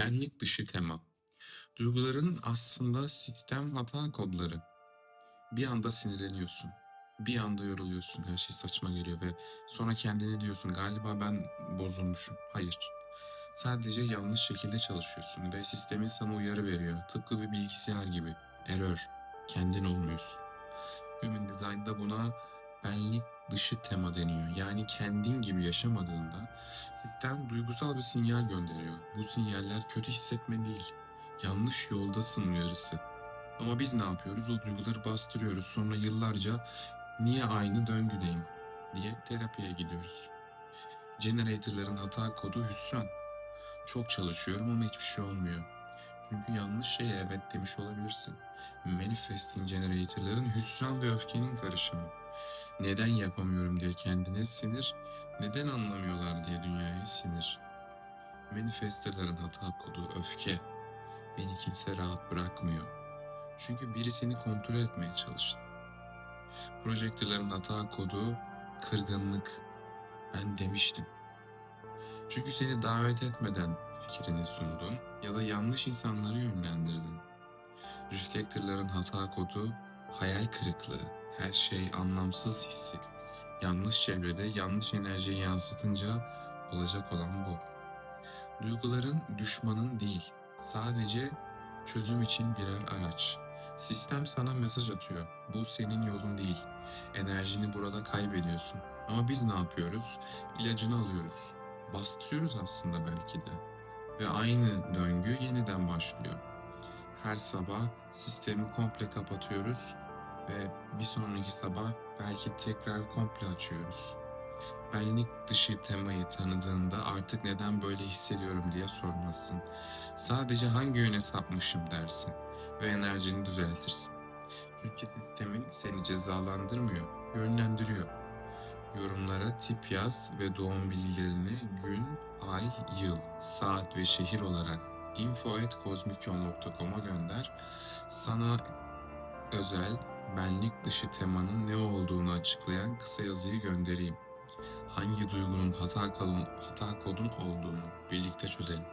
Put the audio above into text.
Benlik dışı tema. Duyguların aslında sistem hata kodları. Bir anda sinirleniyorsun. Bir anda yoruluyorsun. Her şey saçma geliyor ve sonra kendine diyorsun galiba ben bozulmuşum. Hayır. Sadece yanlış şekilde çalışıyorsun ve sistemin sana uyarı veriyor. Tıpkı bir bilgisayar gibi. Error. Kendin olmuyorsun. Human Design'da buna benlik dışı tema deniyor. Yani kendin gibi yaşamadığında sistem duygusal bir sinyal gönderiyor. Bu sinyaller kötü hissetme değil, yanlış yoldasın uyarısı. Ama biz ne yapıyoruz? O duyguları bastırıyoruz. Sonra yıllarca niye aynı döngüdeyim diye terapiye gidiyoruz. Generator'ların hata kodu hüsran. Çok çalışıyorum ama hiçbir şey olmuyor. Çünkü yanlış şeye evet demiş olabilirsin. Manifesting Generator'ların hüsran ve öfkenin karışımı. Neden yapamıyorum diye kendine sinir, neden anlamıyorlar diye dünyaya sinir. Manifesterların hata kodu öfke. Beni kimse rahat bırakmıyor. Çünkü biri seni kontrol etmeye çalıştı. Projektörlerin hata kodu kırgınlık. Ben demiştim. Çünkü seni davet etmeden fikrini sundun ya da yanlış insanları yönlendirdin. Reflektörlerin hata kodu hayal kırıklığı. Her şey anlamsız hissi. Yanlış çevrede yanlış enerjiyi yansıtınca olacak olan bu. Duyguların düşmanın değil, sadece çözüm için birer araç. Sistem sana mesaj atıyor. Bu senin yolun değil. Enerjini burada kaybediyorsun. Ama biz ne yapıyoruz? İlacını alıyoruz. Bastırıyoruz aslında belki de. Ve aynı döngü yeniden başlıyor. Her sabah sistemi komple kapatıyoruz ve bir sonraki sabah belki tekrar komple açıyoruz. Benlik dışı temayı tanıdığında artık neden böyle hissediyorum diye sormazsın. Sadece hangi yöne sapmışım dersin ve enerjini düzeltirsin. Çünkü sistemin seni cezalandırmıyor, yönlendiriyor. Yorumlara tip yaz ve doğum bilgilerini gün, ay, yıl, saat ve şehir olarak info.kozmikyon.com'a gönder. Sana özel benlik dışı temanın ne olduğunu açıklayan kısa yazıyı göndereyim. Hangi duygunun hata, kalın, hata kodun olduğunu birlikte çözelim.